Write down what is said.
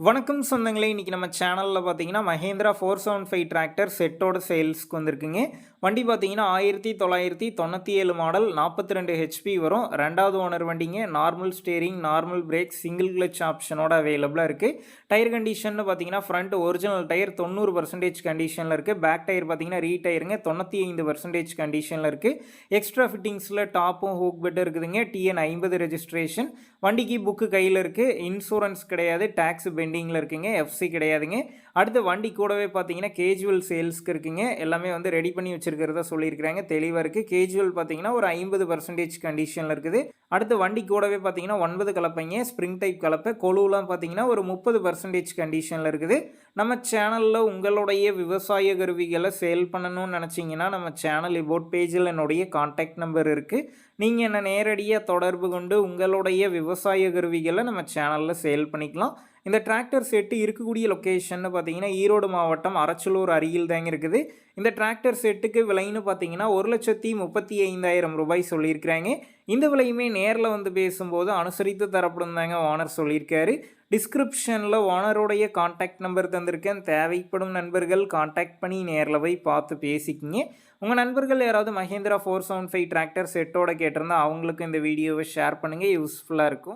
வணக்கம் சொந்தங்களே இன்றைக்கி நம்ம சேனலில் பார்த்தீங்கன்னா Mahindra four seven five tractor செட்டோட சேல்ஸ்க்கு வந்திருக்குங்க. வண்டி பார்த்தீங்கன்னா ஆயிரத்தி தொள்ளாயிரத்தி தொண்ணூற்றி ஏழு மாடல் நாற்பத்தி ரெண்டு ஹெச்பி வரும். ரெண்டாவது ஓனர் வண்டிங்க normal steering normal brake single clutch ஆப்ஷனோட அவைலபிளாக இருக்குது டயர் கண்டிஷன் பார்த்தீங்கன்னா ஃப்ரண்ட் ஒரிஜினல் டயர் தொண்ணூறு பர்சன்டேஜ் கண்டிஷனில் இருக்குது பேக் டயர் பார்த்தீங்கன்னா ரீடயருங்க தொண்ணூற்றி ஐந்து பர்சன்டேஜ் கண்டிஷனில் இருக்குது எக்ஸ்ட்ரா ஃபிட்டிங்ஸில் டாப்பும் ஹூக் பெட் இருக்குதுங்க டிஎன் ஐம்பது ரெஜிஸ்ட்ரேஷன் வண்டிக்கு புக்கு கையில் இருக்குது இன்சூரன்ஸ் கிடையாது. டேக்ஸ் பெண்டிங்கில் இருக்குங்க எஃப்சி கிடையாதுங்க. அடுத்து வண்டி கூடவே பார்த்தீங்கன்னா கேஜுவல் சேல்ஸ்க்கு இருக்குங்க. எல்லாமே வந்து ரெடி பண்ணி வச்சுருக்கிறதா சொல்லியிருக்கிறாங்க. தெளிவாக இருக்குது கேஜுவல் பார்த்தீங்கன்னா ஒரு ஐம்பது பர்சன்டேஜ் கண்டிஷனில் இருக்குது. அடுத்து வண்டி கூடவே பார்த்தீங்கன்னா ஒன்பது கலப்பைங்க ஸ்ப்ரிங் டைப் கலப்பை. கொழுவெலாம் பார்த்தீங்கன்னா ஒரு முப்பது பர்சன்டேஜ் கண்டிஷனில் இருக்குது. நம்ம சேனலில் உங்களுடைய விவசாய கருவிகளை சேல் பண்ணணும்னு நினச்சிங்கன்னா நம்ம சேனல் இபோட் பேஜில் என்னுடைய கான்டாக்ட் நம்பர் இருக்குது நீங்கள் என்னை நேரடியாக தொடர்பு கொண்டு உங்களுடைய விவசாய கருவிகளை நம்ம சேனலில் சேல் பண்ணிக்கலாம். இந்த டிராக்டர் செட்டு இருக்கக்கூடிய லொக்கேஷன் பார்த்தீங்கன்னா ஈரோடு மாவட்டம் அரச்சலூர் அருகில் தாங்க இருக்குது. இந்த டிராக்டர் செட்டுக்கு விலைன்னு பார்த்தீங்கன்னா ஒரு லட்சத்தி முப்பத்தி ஐந்தாயிரம் ரூபாய் சொல்லியிருக்கிறாங்க. இந்த விலையுமே நேரில் வந்து பேசும்போது அனுசரித்து தரப்படும் தாங்க ஓனர் சொல்லியிருக்காரு. டிஸ்கிரிப்ஷனில் ஓனருடைய காண்டாக்ட் நம்பர் தந்திருக்கேன். தேவைப்படும் நண்பர்கள் காண்டாக்ட் பண்ணி நேரில் போய் பார்த்து பேசிக்கிங்க. உங்கள் நண்பர்கள் யாராவது Mahindra four seven five tractor செட்டோட கேட்டிருந்தா அவங்களுக்கு இந்த வீடியோவை ஷேர் பண்ணுங்கள் யூஸ்ஃபுல்லாக இருக்கும்.